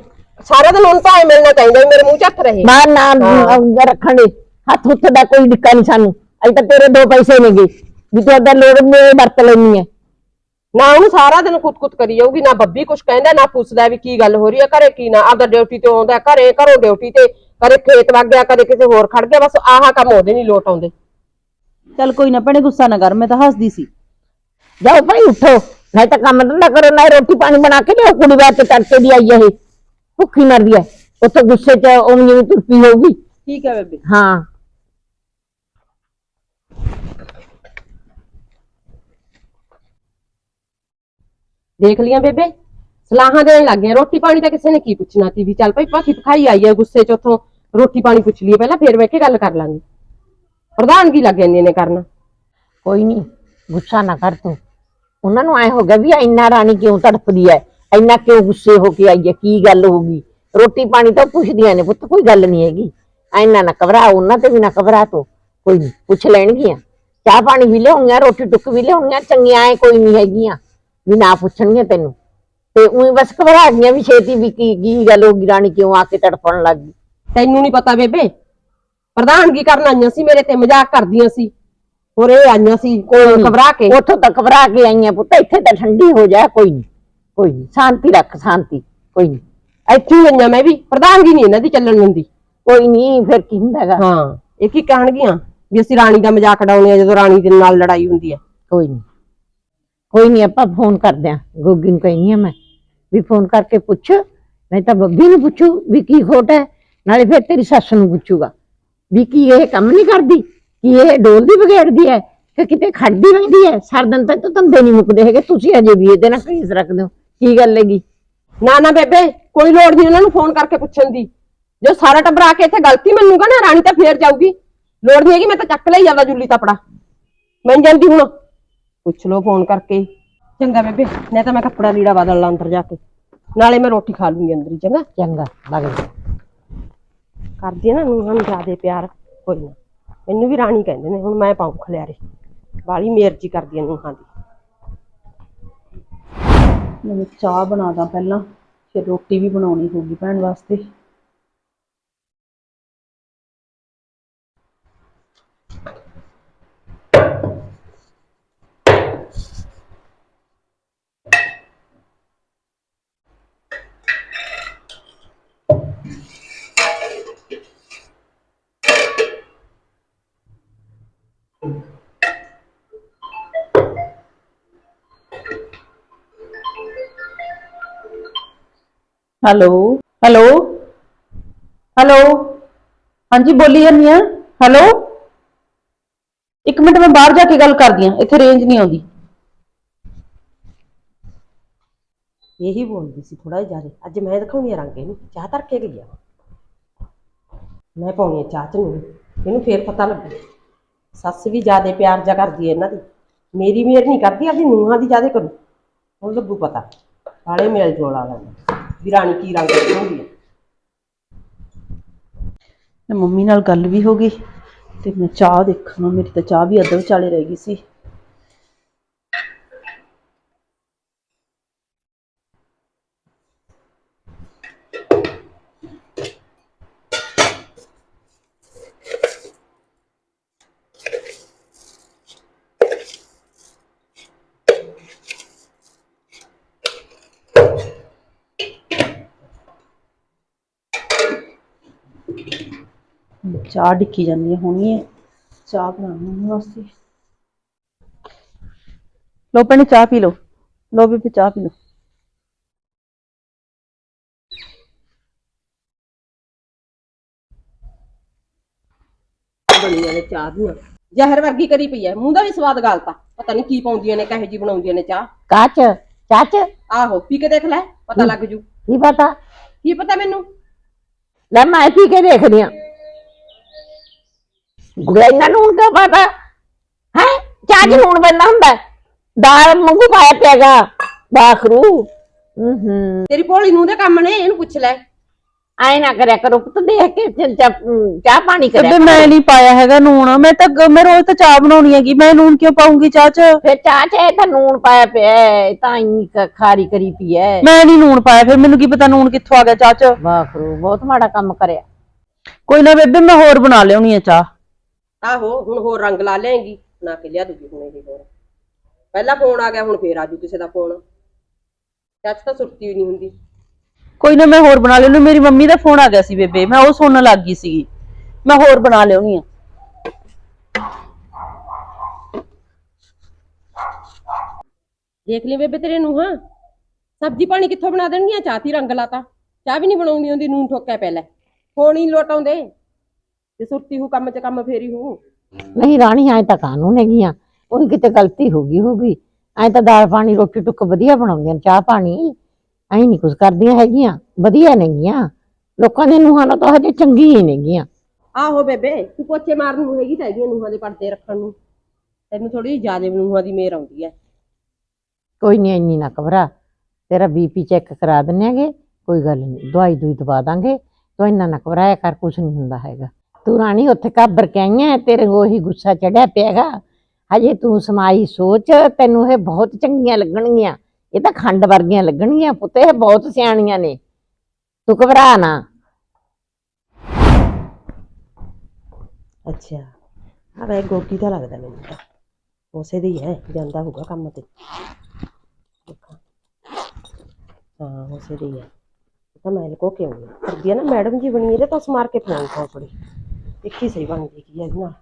ਸਾਰਾ ਦਿਨ ਤਾਂ ਐ ਮਿਲਣਾ ਚਾਹੀਦਾ ਮੇਰੇ ਮੂੰਹ 'ਚ ਹੱਥ ਰਹੇ। ਮਾਰ ਨਾ ਅਹ, ਰੱਖਣ ਦੇ। ਹੱਥ ਹੁੱਥ ਦਾ ਕੋਈ ਡਿੱਕਾ ਨਹੀਂ ਸਾਨੂੰ। ਅਜੇ ਤਾਂ ਤੇਰੇ ਦੋ ਪੈਸੇ ਨੇਗੇ। ਵੀ ਤੂੰ ਅੱਦਾ ਲੋੜ ਮੇ ਵਰਤ ਲੈਣੀ ਹੈ ਨਾ ਉਹਨੂੰ ਸਾਰਾ ਦਿਨ ਕੁੱਟ-ਕੁੱਟ ਕਰੀ ਜਾਊਗੀ ਨਾ ਬੱਬੀ ਕੁਛ ਕਹਿੰਦਾ ਨਾ ਪੁੱਛਦਾ ਵੀ ਕੀ ਗੱਲ ਹੋ ਰਹੀ ਹੈ ਘਰੇ ਕੀ ਨਾ। ਆਪਦਾ ਡਿਊਟੀ ਤੇ ਆਉਂਦਾ ਘਰੇ ਘਰੋਂ ਡਿਊਟੀ ਤੇ। ਕਦੇ ਖੇਤ ਵਗ ਗਿਆ ਕਦੇ ਕਿਸੇ ਹੋਰ ਖੜ ਗਿਆ ਬਸ ਆਹਾ ਕੰਮ ਉਹਦੇ ਨਹੀਂ ਲੋਟ ਆਉਂਦੇ। ਚੱਲ ਕੋਈ ਨਾ ਭੈਣੇ ਗੁੱਸਾ ਨਾ ਕਰ ਮੈਂ ਤਾਂ ਹੱਸਦੀ ਸੀ। ਜਾਓ ਭਾਈ ਉੱਠੋ। ਨਹੀਂ ਤਾਂ ਕੰਮ ਧੰਦਾ ਕਰੋ ਨਾ ਰੋਟੀ ਪਾਣੀ ਬਣਾ ਕੇ ਲਿਆਓ ਕੁੜੀ ਵਾਸਤੇ ਤੜਕੇ ਦੀ ਆਈ ਹੈ ਇਹ ਭੁੱਖੀ ਮਰਦੀ ਹੈ ਉੱਥੇ ਗੁੱਸੇ 'ਚ ਉਹ ਜਿਵੇਂ ਤੁਰਪੀ ਹੋਊਗੀ ਠੀਕ ਹੈ ਬੇਬੇ ਹਾਂ ਦੇਖ ਲਿਆ ਬੇਬੇ ਸਲਾਹਾਂ ਦੇਣ ਲੱਗ ਗਿਆ ਰੋਟੀ ਪਾਣੀ ਤਾਂ ਕਿਸੇ ਨੇ ਕੀ ਪੁੱਛਣਾ ਸੀ ਵੀ ਚੱਲ ਭਾਈ ਭਾਖੀ ਪਖਾਈ ਆਈ ਹੈ ਗੁੱਸੇ 'ਚ ਉੱਥੋਂ ਰੋਟੀ ਪਾਣੀ ਪੁੱਛ ਲਈਏ ਪਹਿਲਾਂ ਫੇਰ ਬਹਿ ਕੇ ਗੱਲ ਕਰ ਲਾਂਗੇ ਪ੍ਰਧਾਨਗੀ ਲੱਗ ਜਾਂਦੀਆਂ ਨੇ ਕਰਨ ਕੋਈ ਨਹੀਂ ਗੁੱਸਾ ਨਾ ਕਰ ਤੂੰ ਉਹਨਾਂ ਨੂੰ ਐ ਹੋ ਗਿਆ ਵੀ ਇੰਨਾ ਰਾਣੀ ਕਿਉਂ ਤੜਫਦੀ ਐ? ਇੰਨਾ ਕਿਉਂ ਗੁੱਸੇ ਹੋ ਕੇ ਆਈ ਐ? ਕੀ ਗੱਲ ਹੋ ਗਈ? ਰੋਟੀ ਪਾਣੀ ਤਾਂ ਪੁੱਛਦੀਆਂ ਨੇ ਪੁੱਤ, ਕੋਈ ਗੱਲ ਨਹੀਂ ਹੈਗੀ। ਇੰਨਾ ਨਾ ਘਬਰਾ ਉਹਨਾਂ ਤੇ ਵੀ ਨਾ ਘਬਰਾ ਤੋ ਕੋਈ ਨਹੀਂ ਪੁੱਛ ਲੈਣਗੀਆਂ। ਚਾਹ ਪਾਣੀ ਵੀ ਲਿਆਉਣਗੀਆਂ ਰੋਟੀ ਟੁੱਕ ਵੀ ਲਿਆਉਣਗੀਆਂ ਚੰਗੀਆਂ ਐ ਕੋਈ ਨਹੀਂ ਹੈਗੀਆਂ। ਵੀ ਨਾ ਪੁੱਛਣਗੀਆਂ ਤੈਨੂੰ। ਤੇ ਉਹੀ ਬਸ ਘਬਰਾ ਗਈਆਂ ਵੀ ਛੇਤੀ ਵੀ ਕੀ ਕੀ ਗੱਲ ਹੋ ਗਈ, ਰਾਣੀ ਕਿਉਂ ਆ ਕੇ ਤੜਫਣ ਲੱਗ ਗਈ। ਤੈਨੂੰ ਨਹੀਂ ਪਤਾ ਬੇਬੇ। ਪ੍ਰਧਾਨਗੀ ਕਰਨ ਆਈਆਂ ਸੀ, ਮੇਰੇ ਤੇ ਮਜ਼ਾਕ ਕਰਦੀਆਂ ਸੀ। ਹੋਰ ਇਹ ਆਈਆਂ ਸੀ ਕੋਈ ਘਬਰਾ ਕੇ। ਉੱਥੋਂ ਤੱਕ ਘਬਰਾ ਕੇ ਆਈਆਂ ਪੁੱਤ ਇੱਥੇ ਤਾਂ ਠੰਡੀ ਹੋ ਜਾ ਕੋਈ ਨਹੀਂ ਕੋਈ ਨਹੀਂ ਸ਼ਾਂਤੀ ਰੱਖ ਸ਼ਾਂਤੀ ਕੋਈ ਨਹੀਂ ਇੱਥੇ ਹੀ ਆਈਆਂ ਮੈਂ ਵੀ ਪ੍ਰਧਾਨਗੀ ਨਹੀਂ ਇਹਨਾਂ ਦੀ ਚੱਲਣ ਦਿੰਦੀ। ਕੋਈ ਨਹੀਂ ਫਿਰ ਕੀ ਹੁੰਦਾ ਹੈਗਾ ਹਾਂ ਇਹ ਕੀ ਕਹਿਣਗੀਆਂ? ਵੀ ਅਸੀਂ ਰਾਣੀ ਦਾ ਮਜ਼ਾਕ ਉਡਾਉਣੇ ਆ ਜਦੋਂ ਰਾਣੀ ਦੇ ਨਾਲ ਲੜਾਈ ਹੁੰਦੀ ਹੈ ਕੋਈ ਨਹੀਂ ਕੋਈ ਨਹੀਂ ਆਪਾਂ ਫੋਨ ਕਰਦੇ ਆਂ। ਗੋਗੀ ਨੂੰ ਕਹਿੰਦੀ ਆ ਮੈਂ ਵੀ ਫੋਨ ਕਰਕੇ ਪੁੱਛ ਨਹੀਂ ਤਾਂ ਬੱਬੀ ਨੂੰ ਪੁੱਛੂ ਵੀ ਕੀ ਖੋਟ ਹੈ ਨਾਲੇ ਫਿਰ ਤੇਰੀ ਸੱਸ ਨੂੰ ਪੁੱਛੂਗਾ ਵੀ ਕੀ ਇਹ ਕੰਮ ਨਹੀਂ ਕਰਦੀ? ਕੀ ਇਹ ਡੋਲਦੀ ਵਿਗੜਦੀ ਹੈ? ਕਿ ਕਿਤੇ ਖੜਦੀ ਰਹਿੰਦੀ ਹੈ? ਸਰਦਨ ਤੱਕ ਤਾਂ ਧੰਦੇ ਨਹੀਂ ਮੁੱਕਦੇ ਹੈਗੇ। ਤੁਸੀਂ ਅਜੇ ਵੀ ਇਹਦੇ ਨਾਲ ਕੇਸ ਰੱਖਦੇ ਹੋ। ਕੀ ਗੱਲ ਹੈਗੀ? ਨਾ ਨਾ ਬੇਬੇ ਕੋਈ ਲੋੜ ਨਹੀਂ ਉਹਨਾਂ ਨੂੰ ਫੋਨ ਕਰਕੇ ਪੁੱਛਣ ਦੀ। ਜੋ ਸਾਰਾ ਟੱਬਰ ਆ ਕੇ ਇੱਥੇ ਗਲਤੀ ਮੰਨੂਗਾ ਨਾ ਰਾਣੀ ਤਾਂ ਫੇਰ ਜਾਊਗੀ। ਲੋੜ ਨਹੀਂ ਹੈਗੀ ਮੈਂ ਤਾਂ ਚੱਕ ਲਈ ਜਾਂਦਾ ਜੁੱਲੀ ਤਪੜਾ। ਮੈਂ ਜਾਂਦੀ ਹੁਣ। ਪੁੱਛ ਲਓ ਫੋਨ ਕਰਕੇ। ਚੰਗਾ ਬੇਬੇ ਨਹੀਂ ਤਾਂ ਮੈਂ ਕੱਪੜਾ ਲੀੜਾ ਬਦਲ ਲਾਂ ਅੰਦਰ ਜਾ ਕੇ। ਨਾਲੇ ਮੈਂ ਰੋਟੀ ਖਾ ਲੂੰਗੀ ਅੰਦਰ ਹੀ ਚੰਗਾ? ਚੰਗਾ ਲੱਗ ਜਾ। ਕਰਦੀ ਨਾ ਨੂੰ ਜ਼ਿਆਦੇ ਪਿਆਰ। ਕੋਈ ਨਾ। ਮੈਨੂੰ ਵੀ ਰਾਣੀ ਕਹਿੰਦੇ ਨੇ, ਹੁਣ ਮੈਂ ਪਾਉਂ ਖਲਿਆਰੇ। ਬਾਲੀ ਮੇਰਜੀ ਕਰਦੀਆਂ ਆ ਨੂੰਹਾਂ ਦੀ। ਮੈਂ ਚਾਹ ਬਣਾ ਦਾਂ ਪਹਿਲਾਂ, ਫਿਰ ਰੋਟੀ ਵੀ ਬਣਾਉਣੀ ਹੋਊਗੀ ਭੈਣ ਵਾਸਤੇ। ਹੈਲੋ ਹੈਲੋ ਹੈਲੋ, ਹਾਂਜੀ ਬੋਲੀ ਜਾਂਦੀ ਆ, ਹੈਲੋ। ਇੱਕ ਮਿੰਟ ਮੈਂ ਬਾਹਰ ਜਾ ਕੇ ਗੱਲ ਕਰਦੀ ਆ, ਇੱਥੇ ਰੇਂਜ ਨਹੀਂ ਆਉਂਦੀ। ਇਹੀ ਬੋਲਦੀ ਸੀ ਥੋੜਾ ਜਿਹਾ ਜ਼ਿਆਦਾ। ਅੱਜ ਮੈਂ ਦਿਖਾਉਣੀ ਆ ਰੰਗ ਇਹਨੂੰ। ਚਾਹ ਧਰ ਕੇ ਗਈ ਆ। ਮੈਂ ਪਾਉਣੀ ਆ ਚਾਹ ਚ ਨੂੰ ਇਹਨੂੰ ਫੇਰ ਪਤਾ ਲੱਗੂ। ਸੱਸ ਵੀ ਜ਼ਿਆਦਾ ਪਿਆਰ ਜਾ ਕਰਦੀ ਹੈ ਇਹਨਾਂ ਦੀ। ਮੇਰੀ ਮੇਰ ਨਹੀਂ ਕਰਦੀ ਆਪਣੀ ਨੂੰਹਾਂ ਦੀ ਜ਼ਿਆਦੇ ਕਰੂ। ਹੁਣ ਲੱਗੂ ਪਤਾ। ਸਾਲੇ ਮੇਲ ਜੋਲ ਆ ਲੈਂਦਾ ਵੀ ਰਾਣੀ ਕੀ ਰੰਗ ਦੀ ਤੇ ਮੰਮੀ ਨਾਲ ਗੱਲ ਵੀ ਹੋ ਗਈ ਤੇ ਮੈਂ ਚਾਹ ਦੇਖਣਾ ਮੇਰੀ ਤਾਂ ਚਾਹ ਵੀ ਅੱਧ ਵਿਚਾਲੇ ਰਹਿ ਗਈ ਸੀ। ਚਾਹ ਡਿੱਕੀ ਜਾਂਦੀ ਹੈ ਹੁਣੀ ਚਾਹ ਬਣਾਉਣ ਵਾਸਤੇ। ਲੋ ਭੈਣੇ ਚਾਹ ਪੀ ਲਓ। ਲੋ ਬੀਬੀ ਚਾਹ ਪੀ ਲਓ। ਬਣੀਆਂ ਨੇ ਚਾਹ ਦੀਆਂ ਜ਼ਹਿਰ ਵਰਗੀ ਕਰੀ ਪਈ ਹੈ ਮੂੰਹ ਦਾ ਵੀ ਸਵਾਦ ਗਾਲਤਾ ਪਤਾ ਨਹੀਂ ਕੀ ਪਾਉਂਦੀਆਂ ਨੇ ਕਹੇ ਜੀ ਬਣਾਉਂਦੀਆਂ ਨੇ ਚਾਹ। ਕਾਚ ਚਾਚ। ਆਹੋ ਪੀ ਕੇ ਦੇਖ ਲੈ ਪਤਾ ਲੱਗ ਜੂ। ਕੀ ਪਤਾ? ਕੀ ਪਤਾ ਮੈਨੂੰ? ਲੈ ਮੈਂ ਪੀ ਕੇ ਦੇਖਦੀ ਆ। ਗੁੜਿਆ ਇਹਨਾਂ ਨੂੰ ਕਾ ਪਤਾ? ਹੈ? ਚਾਹ ਚ ਲੂਣ ਪੈਂਦਾ ਹੁੰਦਾ? ਹੈ। ਦਾਲ ਮੰਗੂ ਪਾਇਆ ਪਿਆਗਾ ਬਾਖਰੂ। ਹੂੰ ਹੂੰ। ਤੇਰੀ ਭੋਲੀ ਨੂੰ ਦੇ ਕੰਮ ਨੇ ਇਹਨੂੰ ਪੁੱਛ ਲੈ। ਆਏ ਨਾ ਕਰਿਆ ਕਰੋ ਪੁੱਤ ਦੇਖ ਕੇ ਚ- ਚ- ਅਮ, ਚਾਹ ਪਾਣੀ ਕਰਿਆ ਬੇਬੇ ਮੈਂ ਨਹੀਂ ਪਾਇਆ ਹੈਗਾ ਨੂਣ ਮੈਂ ਤਾਂ ਗ- ਮੈਂ ਰੋਜ਼ ਤਾਂ ਚਾਹ ਬਣਾਉਣੀ ਹੈਗੀ। ਮੈਂ ਨੂਣ ਕਿਉਂ ਪਾਉਂਗੀ ਚਾਹ 'ਚ? ਫਿਰ ਚਾਹ ਚ ਇਹ ਤਾਂ ਲੂਣ ਪਾਇਆ ਪਿਆ ਹੈ, ਇਹ ਤਾਂ ਇੰਨੀ ਕ- ਖਾਰੀ ਕਰੀ ਪਈ ਹੈ। ਮੈਂ ਨਹੀਂ ਨੂਣ ਪਾਇਆ ਫਿਰ ਮੈਨੂੰ ਕੀ ਪਤਾ ਨੂਣ ਕਿੱਥੋਂ ਆ ਗਿਆ ਚਾਹ 'ਚ? ਬਾਖਰੂ ਬਹੁਤ ਮਾੜਾ ਕੰਮ ਕਰਿਆ। ਕੋਈ ਨਾ ਬੇਬੇ ਮੈਂ ਹੋਰ ਬਣਾ ਲਿਆਉਣੀ ਆ ਚਾਹ। ਆਹੋ ਹੁਣ ਹੋਰ ਰੰਗ ਲਾ ਲਿਆਏਗੀ ਬਣਾ ਕੇ ਲਿਆ ਦੂਗੀ ਹੁਣ ਇਹ ਹੋਰ। ਪਹਿਲਾ ਫੋਨ ਆ ਗਿਆ ਹੁਣ ਫੇਰ ਆਜੂ ਕਿਸੇ ਦਾ ਫੋਨ ਚੱਜ ਤਾਂ ਸੁਰਤੀ ਵੀ ਨਹੀਂ ਹੁੰਦੀ। ਕੋਈ ਨਾ ਮੈਂ ਹੋਰ ਬਣਾ ਲਿਆਉਣੀ ਮੇਰੀ ਮੰਮੀ ਦਾ ਫੋਨ ਆ ਗਿਆ ਸੀ ਬੇਬੇ ਮੈਂ ਉਹ ਸੁਣਨ ਲੱਗ ਗਈ ਸੀਗੀ। ਮੈਂ ਹੋਰ ਬਣਾ ਲਿਆਉਣੀ ਆ। ਦੇਖ ਲਈ ਬੇਬੇ ਤੇਰੇ ਨੂੰ ਹਾਂ ਸਬਜ਼ੀ ਪਾਣੀ ਕਿੱਥੋਂ ਬਣਾ ਦੇਣਗੀਆਂ? ਚਾਹ ਤੀ ਰੰਗ ਲਾਤਾ। ਚਾਹ ਵੀ ਨਹੀਂ ਬਣਾਉਣੀ ਹੁੰਦੀ ਨੂਨ ਠੋਕਿਆ ਪਹਿਲਾਂ। ਫੋਨ ਹੀ ਲੋਟਾਉਂਦੇ ਜੇ ਸੁਰਤੀ ਹੂ ਕੰਮ 'ਚ ਕੰਮ ਫੇਰੀ ਹੂ। ਨਹੀਂ ਰਾਣੀ ਐ ਤਾਂ ਕਾਨੂੰਨ ਹੈਗੀਆਂ ਉਹੀ ਕਿਤੇ ਗਲਤੀ ਹੋ ਗਈ ਹੋਗੀ ਐ ਤਾਂ ਦਾਲ ਪਾਣੀ ਰੋਟੀ ਟੁੱਕ ਵਧੀਆ ਬਣਾਉਂਦੀਆਂ ਚਾਹ ਪਾਣੀ। ਐ ਨਹੀਂ ਕੁਝ ਕਰਦੀਆਂ ਹੈਗੀਆਂ। ਵਧੀਆ ਨੇਗੀਆਂ ਲੋਕਾਂ ਦੇ ਨੂੰਹਾਂ ਨਾਲ ਤਾਂ ਹਜੇ ਚੰਗੀ ਹੀ ਨੇਗੀਆਂ ਆਹੋ ਬੇਬੇ ਤੂੰ ਪੋਚੇ ਮਾਰਨ ਨੂੰ ਹੈਗੀ ਤਾਂ ਹੈਗੀਆਂ ਨੂੰਹਾਂ ਦੇ ਪਰਦੇ ਰੱਖਣ ਨੂੰ। ਤੈਨੂੰ ਥੋੜੀ ਜ਼ਿਆਦਾ ਨੂੰਹਾਂ ਦੀ ਮੇਰ ਆਉਂਦੀ ਹੈ ਕੋਈ ਨਹੀਂ ਇੰਨੀ ਨਾ ਘਬਰਾ। ਤੇਰਾ ਬੀਪੀ ਚੈੱਕ ਕਰਾ ਦਿੰਨੇਗੇ ਕੋਈ ਗੱਲ ਨਹੀਂ ਦਵਾਈ ਦੂਈ ਦਵਾ ਦਾਂਗੇ। ਤੂੰ ਇੰਨਾ ਨਾ ਘਬਰਾਇਆ ਕਰ ਕੁਝ ਨਹੀਂ ਹੁੰਦਾ ਹੈਗਾ। ਤੂੰ ਰਾਣੀ ਉੱਥੇ ਘਾਬਰ ਕੇ ਆਈਆਂ ਤੇਰੇ ਉਹੀ ਗੁੱਸਾ ਚੜਿਆ ਪਿਆਗਾ। ਹਜੇ ਤੂੰ ਸਮਾਈ ਸੋਚ, ਤੈਨੂੰ ਇਹ ਬਹੁਤ ਚੰਗੀਆਂ ਲੱਗਣਗੀਆਂ। ਇਹ ਤਾਂ ਖੰਡ ਵਰਗੀਆਂ ਲੱਗਣਗੀਆਂ ਪੁੱਤ, ਇਹ ਬਹੁਤ ਸਿਆਣੀਆਂ ਨੇ। ਤੂੰ ਘਬਰਾ ਨਾ। ਅੱਛਾ। ਆ ਵੇ, ਗੋਗੀ ਦਾ ਲੱਗਦਾ ਮੈਨੂੰ ਤਾਂ। ਉਸੇ ਦੀ ਹੈ ਜਾਂਦਾ ਹੋਊਗਾ ਕੰਮ ਤੇ। ਦੇਖਾਂ। ਹਾਂ, ਉਸੇ ਦੀ ਹੈ ਇਹ ਤਾਂ ਮੈਂ ਲਕੋ ਕੇ ਆਉਂਦੀ ਕਰਦੀ ਆ ਨਾ, ਮੈਡਮ ਜੀ ਬਣੀ, ਇਹਦੇ ਤੋਂ ਸਮਾਰ ਕੇ ਫੋਨ ਕੋ ਦੇਖੀ ਸਹੀ ਬਣਦੀ ਕੀ ਹੈ ਇਹਦੇ ਨਾਲ।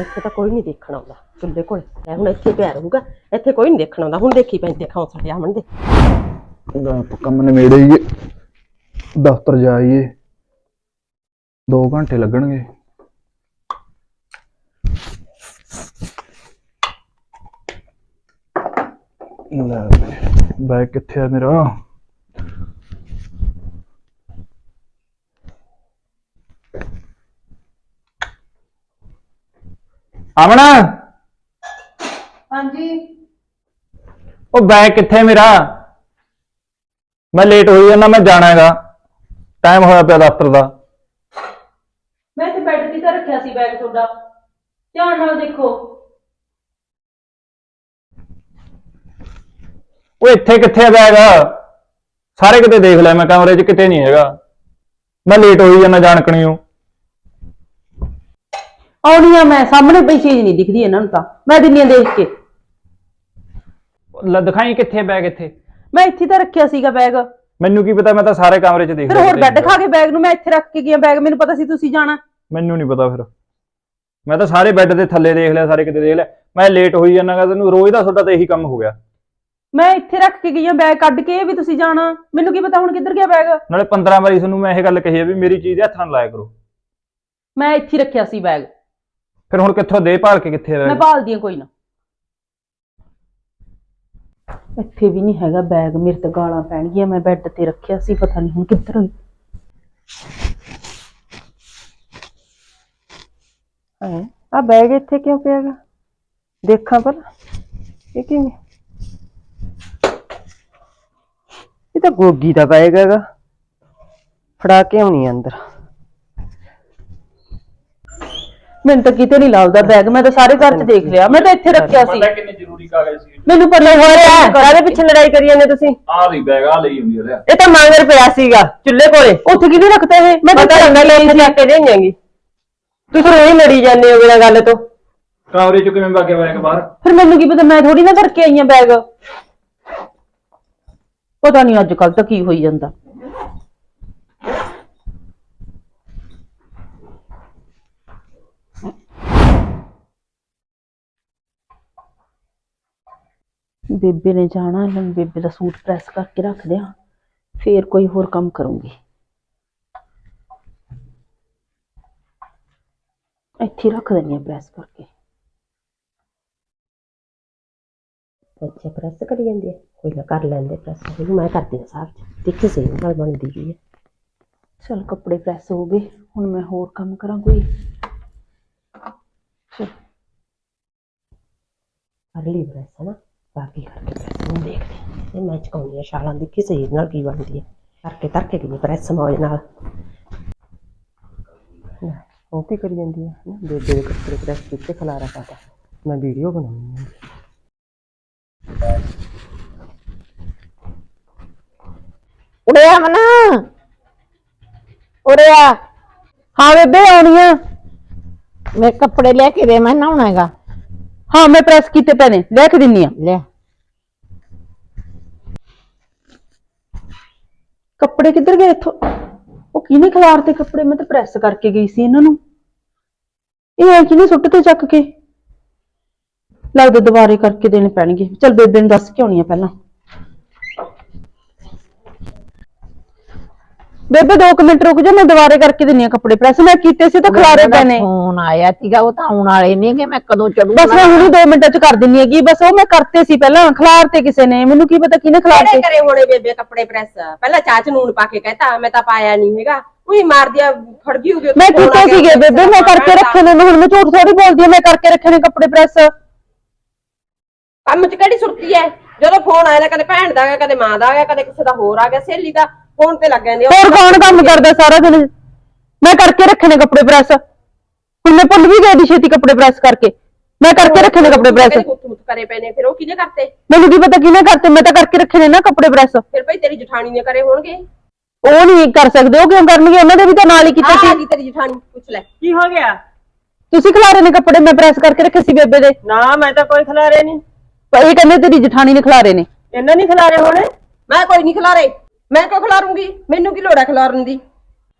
ਇੱਥੇ ਤਾਂ ਕੋਈ ਨਹੀਂ ਦੇਖਣ ਆਉਂਦਾ, ਚੁੱਲ੍ਹੇ ਕੋਲ। ਮੈਂ ਹੁਣ ਇੱਥੇ ਪਿਆ ਰਹੂਗਾ, ਇੱਥੇ ਕੋਈ ਨਹੀਂ ਦੇਖਣ ਆਉਂਦਾ। ਹੁਣ ਦੇਖੀ ਪੈਂਦੇ ਦੇਖਾਂ ਸਾਡੇ ਆਮਣ ਦੇ ਇਹਦਾ ਕੰਮ ਨਵੇੜੇ ਹੀ ਦਫ਼ਤਰ ਜਾਈਏ। 2 ਘੰਟੇ ਲੱਗਣਗੇ। ਲੈ। ਬੈਗ ਕਿੱਥੇ ਆ ਮੇਰਾ? ਆਵਣਾ? ਹਾਂਜੀ। ਉਹ ਬੈਗ ਕਿੱਥੇ ਮੇਰਾ? ਮੈਂ ਲੇਟ ਹੋਈ ਜਾਂਦਾ ਮੈਂ ਜਾਣਾ ਹੈਗਾ ਟਾਈਮ ਹੋਇਆ ਪਿਆ ਦਫ਼ਤਰ ਦਾ। ਮੈਂ ਇੱਥੇ ਬੈੱਡ ਤੇ ਤਾਂ ਰੱਖਿਆ ਸੀ ਬੈਗ ਤੁਹਾਡਾ। ਧਿਆਨ ਨਾਲ ਦੇਖੋ। ਉਹ ਇੱਥੇ ਕਿੱਥੇ ਬੈਗ ਸਾਰੇ ਕਿਤੇ ਦੇਖ ਲਿਆ ਮੈਂ ਕਮਰੇ 'ਚ ਕਿਤੇ ਨਹੀਂ ਹੈਗਾ। ਮੈਂ ਲੇਟ ਹੋਈ ਜਾਂਦਾ ਜਾਣਕਣੀਓ ਆਉਣੀ ਆ ਮੈਂ ਸਾਹਮਣੇ ਪਈ ਚੀਜ਼ ਨਹੀਂ ਦਿਖਦੀ ਇਹਨਾਂ ਨੂੰ ਤਾਂ। ਮੈਂ ਦਿੰਨੀ ਆ ਦੇਖ ਕੇ। ਲੈ ਦਿਖਾਈ ਕਿੱਥੇ ਬੈਗ ਇੱਥੇ? ਮੈਂ ਇੱਥੇ ਤਾਂ ਰੱਖਿਆ ਸੀਗਾ ਬੈਗ ਮੈਨੂੰ ਕੀ ਪਤਾ ਮੈਂ ਤਾਂ ਸਾਰੇ ਕਮਰੇ 'ਚ ਦੇਖ ਫਿਰ ਹੋਰ ਬੈੱਡ ਖਾ ਕੇ ਬੈਗ ਨੂੰ ਮੈਂ ਇੱਥੇ ਰੱਖ ਕੇ ਗਿਆ ਬੈਗ ਮੈਨੂੰ ਪਤਾ ਸੀ ਤੁਸੀਂ ਜਾਣਾ। ਮੈਨੂੰ ਨਹੀਂ ਪਤਾ ਫਿਰ। ਮੈਂ ਤਾਂ ਸਾਰੇ ਬੈੱਡ ਦੇ ਥੱਲੇ ਦੇਖ ਲਿਆ ਸਾਰੇ ਕਿਤੇ ਦੇਖ ਲਿਆ। ਮੈਂ ਲੇਟ ਹੋਈ ਜਾਂਦਾਗਾ ਤੈਨੂੰ ਰੋਜ਼ ਦਾ ਤੁਹਾਡਾ ਤਾਂ ਇਹੀ ਕੰਮ ਹੋ ਗਿਆ। ਮੈਂ ਇੱਥੇ ਰੱਖ ਕੇ ਗਈ ਆ ਬੈਗ ਕੱਢ ਕੇ ਵੀ ਤੁਸੀਂ ਜਾਣਾ। ਮੈਨੂੰ ਕੀ ਪਤਾ ਹੁਣ ਕਿੱਧਰ ਗਿਆ ਬੈਗ ਨਾਲੇ 15 ਵਾਰੀ ਤੁਹਾਨੂੰ ਮੈਂ ਇਹ ਗੱਲ ਕਹੀ ਆ ਵੀ ਮੇਰੀ ਚੀਜ਼ ਹੱਥ ਨਾਲ ਲਾਇਆ ਕਰੋ। ਮੈਂ ਇੱਥੇ ਹੀ ਰੱਖਿਆ ਸੀ ਬੈਗ ਫਿਰ ਹੁਣ ਕਿੱਥੋਂ ਦੇ ਭਾਲ ਕੇ ਕਿੱਥੇ ਮੈਂ ਬੈਗ ਭਾਲਦੀ ਆ ਕੋਈ ਨਾ। ਇੱਥੇ ਵੀ ਨਹੀਂ ਹੈਗਾ ਬੈਗ ਮੇਰੇ ਤੇ ਗਾਲਾਂ ਪੈਣਗੀਆਂ ਮੈਂ ਬੈੱਡ ਤੇ ਰੱਖਿਆ ਸੀ ਪਤਾ ਨਹੀਂ ਹੁਣ ਕਿੱਧਰ ਗਈ ਹੈ? ਆ ਬੈਗ ਇੱਥੇ ਕਿਉਂ ਪਿਆਗਾ ਦੇਖਾਂ ਪਰ ਇਹ ਕਿਵੇਂ ਇਹ ਤਾਂ ਗੋਗੀ ਦਾ ਹੈਗਾ। ਫੜਾ ਕੇ ਆਉਣੀ ਆ ਅੰਦਰ। ਮੈਨੂੰ ਤਾਂ ਕਿਤੇ ਨਹੀਂ ਲੱਭਦਾ ਬੈਗ ਮੈਂ ਤਾਂ ਸਾਰੇ ਘਰ 'ਚ ਦੇਖ ਲਿਆ। ਮੈਂ ਤਾਂ ਇੱਥੇ ਰੱਖਿਆ ਸੀ। ਪਤਾ ਕਿੰਨੇ ਜ਼ਰੂਰੀ ਕਾਗਜ਼ ਸੀ। ਮੈਨੂੰ ਪਤਾ ਹੋ ਰਿਹਾ ਕਾਹਦੇ ਪਿੱਛੇ ਲੜਾਈ ਕਰੀ ਜਾਂਦੇ ਤੁਸੀਂ? ਆਹ ਵੀ ਬੈਗ ਆ ਲਈ ਹੁੰਦੀ ਉਹਦੇ ਇਹ ਤਾਂ ਮੰਗਰ ਪਿਆ ਸੀਗਾ ਚੁੱਲ੍ਹੇ ਕੋਲੇ। ਉੱਥੇ ਕਿਹਨੇ ਰੱਖਤਾ ਇਹ? ਮੈਂ ਪਤਾ ਤਾਂ ਲੱਗਾ ਲੈ ਜਾ ਕੇ ਦੇਣਗੇ ਤੁਸੀਂ ਰੋਈ ਲੜੀ ਜਾਂਦੇ ਹੋ ਬਿਨਾਂ ਗੱਲ ਤੋਂ। ਕਮਰੇ ਚ ਕਿਵੇਂ ਬਾਗੇ ਬੈਗ ਬਾਹਰ? ਫਿਰ ਮੈਨੂੰ ਕੀ ਪਤਾ ਮੈਂ ਥੋੜੀ ਨਾ ਕਰਕੇ ਆਈ ਆ ਬੈਗ ਪਤਾ ਨਹੀਂ ਅੱਜ ਕੱਲ ਤਾਂ ਕੀ ਹੋਈ ਜਾਂਦਾ। ਬੇਬੇ ਨੇ ਜਾਣਾ, ਇਹਨਾਂ ਨੂੰ ਬੇਬੇ ਦਾ ਸੂਟ ਪ੍ਰੈਸ ਕਰਕੇ ਰੱਖ ਦਿਆਂ, ਫੇਰ ਕੋਈ ਹੋਰ ਕੰਮ ਕਰੂੰਗੀ। ਇੱਥੇ ਰੱਖ ਦਿੰਦੀ ਹਾਂ ਪ੍ਰੈਸ ਕਰਕੇ। ਅੱਛਾ ਪ੍ਰੈਸ ਕਰੀ ਜਾਂਦੀ ਹੈ ਕੋਈ ਨਾ ਕਰ ਲੈਂਦੇ ਪ੍ਰੈਸ ਇਹਨੂੰ ਮੈਂ ਕਰਦੀ ਹਾਂ ਸਾਫ਼ ਦੇਖੀ ਸਹੀ ਨਾਲ ਬਣਦੀ ਵੀ ਹੈ। ਚਲ ਕੱਪੜੇ ਪ੍ਰੈਸ ਹੋ ਗਏ ਹੁਣ ਮੈਂ ਹੋਰ ਕੰਮ ਕਰਾਂ ਕੋਈ। ਚਲ। ਕਰ ਲਈ ਪ੍ਰੈਸ ਹੈ ਨਾ ਬਾਕੀ ਕਰਕੇ ਪ੍ਰੈਸ ਨੂੰ ਦੇਖਦੇ ਹਾਂ। ਇਹ ਮੈਂ ਚਕਾਉਂਦੀ ਹਾਂ ਛਾਲਾਂ ਦੇਖੀ ਸਹੀ ਨਾਲ ਕੀ ਬਣਦੀ ਹੈ। ਕਰਕੇ ਧਰਕੇ ਕਿਵੇਂ ਪ੍ਰੈਸ ਮੌਜ ਨਾਲ। ਉਹ ਕੀ ਕਰੀ ਜਾਂਦੀ ਹੈ? ਨਾ ਬੇਬੇ ਦੇ ਕੱਪੜੇ ਪ੍ਰੈਸ ਕੀਤੇ ਖਲਾਰਾ ਪਾਤਾ ਮੈਂ ਵੀਡੀਓ ਬਣਾਉਣੀ ਹੈ। ਉਰੇ ਆ ਮਨਾ। ਉਰੇ ਆ ਹਾਂ ਬੇਬੇ ਆਉਣੀ ਆ। ਮੈਂ ਕੱਪੜੇ ਲੈ ਕੇ ਦੇ ਮੈਂ ਨਹਾਉਣਾ ਹੈਗਾ। ਹਾਂ ਮੈਂ ਪ੍ਰੈਸ ਕੀਤੇ ਪਏ ਨੇ ਲੈ ਕੇ ਦਿੰਨੀ ਆ। ਲੈ। ਕੱਪੜੇ ਕਿੱਧਰ ਗਏ ਇੱਥੋਂ? ਉਹ ਕਿਹਨੇ ਖਿਲਾਰ ਤੇ ਕੱਪੜੇ? ਮੈਂ ਤਾਂ ਪ੍ਰੈਸ ਕਰਕੇ ਗਈ ਸੀ ਇਹਨਾਂ ਨੂੰ। ਇਹ ਐ ਕਿਹਨੇ ਸੁੱਟ ਤੇ ਚੱਕ ਕੇ? ਲੱਗਦਾ ਦੁਬਾਰੇ ਕਰਕੇ ਦੇਣੇ ਪੈਣਗੇ। ਚਲ ਬੇਬੇ ਨੂੰ ਦੱਸ ਕੇ ਆਉਣੀ ਆ ਪਹਿਲਾਂ। ਬੇਬੇ 2 ਮਿੰਟ ਰੁਕ ਜਾ ਮੈਂ ਦੁਬਾਰੇ ਕਰਕੇ ਦਿੰਨੀ ਆ ਕੱਪੜੇ। ਪ੍ਰੈਸ ਮੈਂ ਕੀਤੇ ਸੀ ਤਾਂ ਖਿਲਾਰੇ ਪਏ ਨੇ। ਫੋਨ ਆਇਆ ਸੀਗਾ ਉਹ ਤਾਂ ਆਉਣ ਵਾਲੇ ਨੇਗੇ ਮੈਂ ਕਦੋਂ ਚੜੂ ਬਸ ਮੈਂ ਹੁਣੀ 2 ਮਿੰਟਾਂ ਚ ਕਰ ਦਿੰਨੀ ਹੈਗੀ ਬਸ ਉਹ ਮੈਂ ਕਰਤੇ ਸੀ ਪਹਿਲਾਂ ਖਿਲਾਰ ਤੇ ਕਿਸੇ ਨੇ। ਮੈਨੂੰ ਕੀ ਪਤਾ ਕਿਹਨੇ ਖਿਲਾਰ ਕਿਹੜੇ ਤੇ ਕਰੇ ਹੋਣੇ ਬੇਬੇ ਕੱਪੜੇ ਪ੍ਰੈਸ? ਪਹਿਲਾਂ ਚਾਚ ਨੂਨ ਪਾ ਕੇ ਕਹਤਾ ਮੈਂ ਤਾਂ ਪਾਇਆ ਨਹੀਂ ਹੈਗਾ। ਉਹੀ ਮਾਰ ਦਿਆ ਫੜ ਗਈ ਹੋਗੀ ਮੈਂ ਕੀਤੇ ਸੀਗੇ ਬੇਬੇ ਮੈਂ ਕਰਕੇ ਰੱਖੇ ਨੇ ਹੁਣ ਮੈਂ ਝੂਠ ਥੋੜੀ ਬੋਲਦੀ ਆ ਮੈਂ ਕਰਕੇ ਰੱਖੇ ਨੇ ਕੱਪੜੇ ਪ੍ਰੈਸ। ਕੰਮ 'ਚ ਕਿਹੜੀ ਸੁਰਤੀ ਹੈ ਜਦੋਂ ਫੋਨ ਆਇਆ ਕਦੇ ਭੈਣ ਦਾ ਆ ਗਿਆ ਕਦੇ ਮਾਂ ਦਾ ਆ ਗਿਆ ਕਦੇ ਕਿਸੇ ਦਾ ਹੋਰ ਆ ਗਿਆ ਸਹੇਲੀ ਦਾ। ਫੋਨ ਤੇ ਲੱਗ ਜਾਂਦੇ ਹੋਰ ਕੌਣ ਕੰਮ ਕਰਦਾ ਸਾਰਾ ਦਿਨ? ਮੈਂ ਕਰਕੇ ਰੱਖੇ ਨੇ ਕੱਪੜੇ ਪ੍ਰੈਸ। ਹੁਣ ਮੈਂ ਭੁੱਲ ਵੀ ਗਈ ਦੀ ਛੇਤੀ ਕੱਪੜੇ ਪ੍ਰੈਸ ਕਰਕੇ। ਮੈਂ ਕਰਕੇ ਰੱਖੇ ਨੇ ਕੱਪੜੇ ਪ੍ਰੈਸ। ਮੁੱਤ ਮੁੱਤ ਕਰੇ ਪਏ ਨੇ? ਫਿਰ ਉਹ ਕਿਹਨੇ ਕਰਤੇ? ਮੈਨੂੰ ਕੀ ਪਤਾ ਕਿਹਨੇ ਕਰਤੇ ਮੈਂ ਤਾਂ ਕਰਕੇ ਰੱਖੇ ਨੇ ਨਾ ਕੱਪੜੇ ਪ੍ਰੈਸ। ਫਿਰ ਭਾਈ ਤੇਰੀ ਜਠਾਣੀ ਨੇ ਕਰੇ ਹੋਣਗੇ। ਉਹ ਨਹੀਂ ਕਰ ਸਕਦੇ ਉਹ ਕਿਉਂ ਕਰਨਗੇ? ਉਹਨਾਂ ਦੇ ਵੀ ਤਾਂ ਨਾਲ ਹੀ ਕੀਤੇ ਆ ਸੀ। ਗਈ ਤੇਰੀ ਜਠਾਣੀ ਪੁੱਛ ਲੈ। ਕੀ ਹੋ ਗਿਆ? ਤੁਸੀਂ ਖਿਲਾਰੇ ਨੇ ਕੱਪੜੇ ਮੈਂ ਪ੍ਰੈਸ ਕਰਕੇ ਰੱਖੇ ਸੀ ਬੇਬੇ ਦੇ। ਨਾ ਮੈਂ ਤਾਂ ਕੋਈ ਖਿਲਾਰੇ ਨਹੀਂ। ਪਰ ਇਹ ਕਹਿੰਦੇ ਤੇਰੀ ਜਠਾਣੀ ਨੇ ਖਿਲਾਰੇ ਨੇ। ਇਹਨਾਂ ਨਹੀਂ ਖਿਲਾਰੇ ਹੋਣੇ? ਮੈਂ ਕੋਈ ਨਹੀਂ ਖਿਲਾਰੇ। ਮੈਂ ਕਿਉਂ ਖਿਲਾਰੂੰਗੀ? ਮੈਨੂੰ ਕੀ ਲੋੜ ਹੈ ਖਿਲਾਰਨ ਦੀ?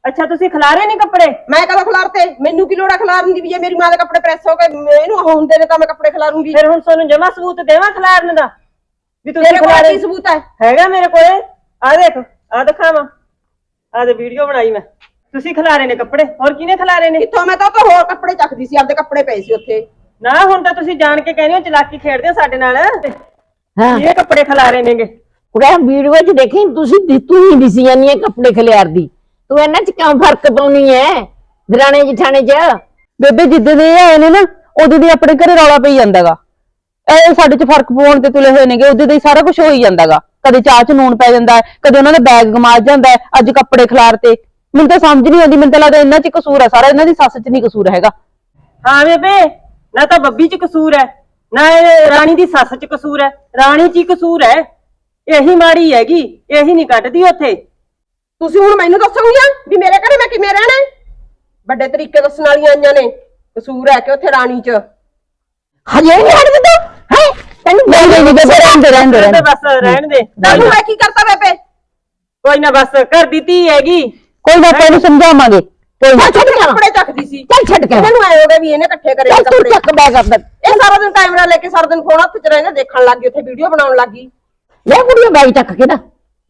ਅੱਛਾ ਤੁਸੀਂ ਖਿਲਾਰੇ ਨਹੀਂ ਕੱਪੜੇ? ਮੈਂ ਕਦੋਂ ਖਿਲਾਰਤੇ? ਮੈਨੂੰ ਕੀ ਲੋੜ ਹੈ ਖਿਲਾਰਨ ਦੀ ਵੀ ਜੇ ਮੇਰੀ ਮਾਂ ਦੇ ਕੱਪੜੇ ਪ੍ਰੈਸ ਹੋ ਕੇ ਇਹਨੂੰ ਹੁੰਦੇ ਨੇ ਤਾਂ ਮੈਂ ਕੱਪੜੇ ਖਿਲਾਰੂੰਗੀ। ਫਿਰ ਹੁਣ ਤੁਹਾਨੂੰ ਜਮਾ ਸਬੂਤ ਦੇਵਾਂ ਖਿਲਾਰਨ ਦਾ? ਵੀ ਤੁਸੀਂ ਤੇਰੇ ਕੋਲ ਖਿਲਾਰੇ ਕੀ ਸਬੂਤ ਹੈ? ਹੈਗਾ ਮੇਰੇ ਕੋਲੇ? ਆ ਦੇਖ ਆ ਦਿਖਾਵਾਂ। ਆ ਦੇ ਵੀਡੀਓ ਬਣਾਈ ਮੈਂ। ਤੁਸੀਂ ਖਿਲਾਰੇ ਨੇ ਕੱਪੜੇ ਹੋਰ ਕਿਹਨੇ ਖਿਲਾਰੇ ਨੇ? ਕਿੱਥੋਂ? ਮੈਂ ਤਾਂ ਉਹ ਹੋਰ ਕੱਪੜੇ ਚੱਕਦੀ ਸੀ ਆਪਦੇ ਕੱਪੜੇ ਪਏ ਸੀ ਉੱਥੇ। ਨਾ ਹੁਣ ਤਾਂ ਤੁਸੀਂ ਜਾਣ ਕੇ ਕਹਿੰਦੇ ਹੋ ਚਲਾਕੀ ਖੇਡਦੇ ਹੋ ਸਾਡੇ ਨਾਲ। ਹਾਂ। ਇਹ ਕੱਪੜੇ ਖਿਲਾਰੇ ਨੇਗੇ। ਕੁੜੇ ਵੀਡੀਓ 'ਚ ਦੇਖੀ ਤੁਸੀਂ ਦੀ- ਤੂੰ ਹੀ ਦਿਸੀ ਜਾਂਦੀ ਹੈ ਕੱਪੜੇ ਖਲਿਆਰਦੀ ਤੂੰ ਇਹਨਾਂ 'ਚ ਕਿਉਂ ਫ਼ਰਕ ਪਾਉਣੀ ਹੈ ਦਰਾਣੇ ਜਠਾਣੇ 'ਚ। ਬੇਬੇ ਜਿੱਦੇ ਦੇ ਇਹ ਆਏ ਨੇ ਨਾ ਉਦੋਂ ਦੀ ਆਪਣੇ ਘਰੇ ਰੌਲਾ ਪਈ ਜਾਂਦਾਗਾ। ਇਹ ਸਾਡੇ 'ਚ ਫ਼ਰਕ ਪਾਉਣ ਤੇ ਤੁਲੇ ਹੋਏ ਨੇਗੇ ਉਦੋਂ ਦਾ ਹੀ ਸਾਰਾ ਕੁਝ ਹੋ ਹੀ ਜਾਂਦਾਗਾ। ਕਦੇ ਚਾਹ 'ਚ ਨੂਨ ਪੈ ਜਾਂਦਾ ਹੈ, ਕਦੇ ਉਹਨਾਂ ਦਾ ਬੈਗ ਗਮਾਜ ਜਾਂਦਾ ਹੈ, ਅੱਜ ਕੱਪੜੇ ਖਿਲਾਰ ਤੇ। ਮੈਨੂੰ ਤਾਂ ਸਮਝ ਨਹੀਂ ਆਉਂਦੀ ਮੈਨੂੰ ਤਾਂ ਲੱਗਦਾ ਇਹਨਾਂ 'ਚ ਹੀ ਕਸੂਰ ਹੈ ਸਾਰਾ ਇਹਨਾਂ ਦੀ ਸੱਸ 'ਚ ਨਹੀਂ ਕਸੂਰ ਹੈਗਾ। ਹਾਂ ਬੇਬੇ। ਨਾ ਤਾਂ ਬੱਬੀ ਚ ਕਸੂਰ ਹੈ ਨਾ ਇਹ ਰਾਣੀ ਦੀ ਸੱਸ ਚ ਕਸੂਰ ਹੈ ਰਾਣੀ ਚ ਹੀ ਕਸੂਰ ਹੈ। ਇਹੀ ਮਾੜੀ ਹੈਗੀ ਇਹੀ ਨਹੀਂ ਕੱਢਦੀ ਉੱਥੇ। ਤੁਸੀਂ ਹੁਣ ਮੈਨੂੰ ਦੱਸੋਗੀਆਂ ਵੀ ਮੇਰੇ ਘਰੇ ਮੈਂ ਕਿਵੇਂ ਰਹਿਣਾ ਹੈ? ਵੱਡੇ ਤਰੀਕੇ ਦੱਸਣ ਵਾਲੀਆਂ ਆਈਆਂ ਨੇ ਕਸੂਰ ਹੈ ਕਿ ਉੱਥੇ ਰਾਣੀ 'ਚ। ਹਜੇ ਨਹੀਂ ਹਟ ਦਿੰਦਾ ਹੈ? ਤੈਨੂੰ ਨਹੀਂ ਨਹੀਂ ਬੇਬੇ ਰਹਿਣ ਦੇ ਰਹਿਣ ਦੇ ਰਹਿਣ ਦੇ। ਬਸ ਰਹਿਣ ਦੇ। ਤੁਹਾਨੂੰ ਮੈਂ ਕੀ ਕਰਤਾ ਬੇਬੇ? ਕੋਈ ਨਾ ਬਸ ਘਰ ਦੀ ਧੀ ਹੈਗੀ। ਕੋਈ ਨਾ ਤੈਨੂੰ ਸਮਝਾਵਾਂਗੇ। ਕੋਈ ਨਾ। ਚੱਲ ਛੱਡ ਕੇ ਕੱਪੜੇ ਚੱਕਦੀ ਸੀ। ਚੱਲ ਛੱਡ ਕੇ ਮੈਨੂੰ ਐ ਹੋ ਗਿਆ ਵੀ ਇਹਨੇ ਇਕੱਠੇ ਕਰੇ ਚੱਲ ਨੇ ਤੂੰ ਕੱਪੜੇ। ਚੱਕ ਬੈਗ ਆਪਦਾ। ਇਹ ਸਾਰਾ ਦਿਨ ਕੈਮਰਾ ਲੈ ਕੇ ਸਾਰਾ ਦਿਨ ਫੋਨ ਹੱਥ 'ਚ ਰਹਿੰਦੇ ਦੇਖਣ ਲੱਗ ਗਈ ਉੱਥੇ ਵੀਡੀਓ ਬਣਾਉਣ ਲੱਗ ਗਈ। ਲੈ ਕੁੜੀਆਂ ਬੈਗ ਚੱਕ ਕੇ ਨਾ।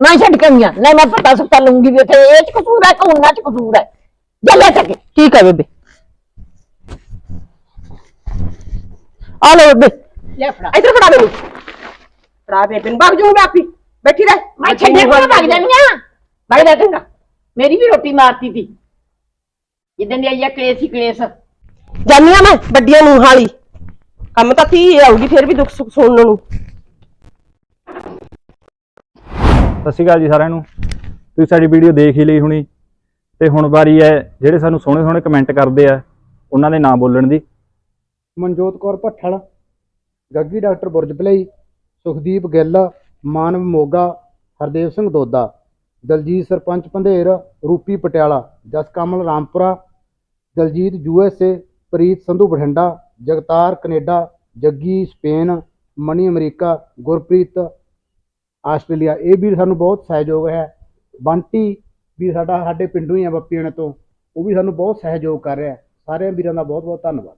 ਮੈਂ ਛੱਡ ਕੇ ਆਈਆਂ ਨਹੀਂ ਮੈਂ ਪਤਾ ਸੁੱਤਾ ਲੂੰਗੀ ਵੀ ਉੱਥੇ। ਇਹ 'ਚ ਕਸੂਰ ਹੈ ਕਿ ਉਹਨਾਂ 'ਚ ਕਸੂਰ ਹੈ ਜਾ ਲੈ ਚੱਕ। ਠੀਕ ਹੈ ਬੇਬੇ। ਆ ਲਓ ਬੇਬੇ। ਲੈ ਫੜਾ। ਇੱਧਰ ਫੜਾ ਮੈਨੂੰ। ਫੜਾ ਬੇਬੇ ਨੂੰ। ਭੱਜ ਜੂਗੀ ਮੈਂ ਆਪੀ। ਬੈਠੀ ਰਹਿ। ਮੈਂ ਛੱਡੇ ਕੋਲ ਭੱਜ ਜਾਣੀਆਂ ਭੱਜ ਜਾ ਚੰਗਾ ਮੇਰੀ ਵੀ ਰੋਟੀ ਮਾਰਤੀ ਤੀ ਜਿੱਦਣ ਦੀ ਆਈ ਆ ਕਲੇਸ਼ ਹੀ ਕਲੇਸ਼। ਜਾਨੀ ਆ ਮੈਂ ਵੱਡੀਆਂ ਨੂੰ ਹਾਲੀ ਕੰਮ ਤਾਂ ਤੀ ਆਊਗੀ ਫਿਰ ਵੀ ਦੁੱਖ ਸੁੱਖ ਸੁਣਨ ਨੂੰ। ਸਤਿ ਸ਼੍ਰੀ ਅਕਾਲ ਜੀ ਸਾਰਿਆਂ ਨੂੰ। ਤੁਸੀਂ ਸਾਡੀ ਵੀਡੀਓ ਦੇਖ ਹੀ ਲਈ ਹੋਣੀ। ਤੇ ਹੁਣ ਵਾਰੀ ਹੈ ਜਿਹੜੇ ਸਾਨੂੰ ਸੋਹਣੇ ਸੋਹਣੇ ਕਮੈਂਟ ਕਰਦੇ ਆ ਉਹਨਾਂ ਦੇ ਨਾਮ ਬੋਲਣ ਦੀ। Manjot Kaur Bhathal Gaggi doctor Burj Bhalai Sukhdeep Gill Manav Moga Hardev Singh Doda Daljit sarpanch Pandher Rupi Patiala Jaskamal Rampura Daljit USA Preet Sandhu Bathinda, Jagtar Canada, Jaggi, Spain, Mani America, Gurpreet, Australia. ਇਹ ਵੀ ਸਾਨੂੰ ਬਹੁਤ ਸਹਿਯੋਗ ਹੈ। ਬੰਟੀ ਵੀ ਸਾਡਾ, ਸਾਡੇ ਪਿੰਡੋਂ ਹੀ ਆ ਬੱਪੀਆਣੇ ਤੋਂ। ਉਹ ਵੀ ਸਾਨੂੰ ਬਹੁਤ ਸਹਿਯੋਗ ਕਰ ਰਿਹਾ ਸਾਰਿਆਂ ਵੀਰਾਂ ਦਾ ਬਹੁਤ ਬਹੁਤ ਧੰਨਵਾਦ।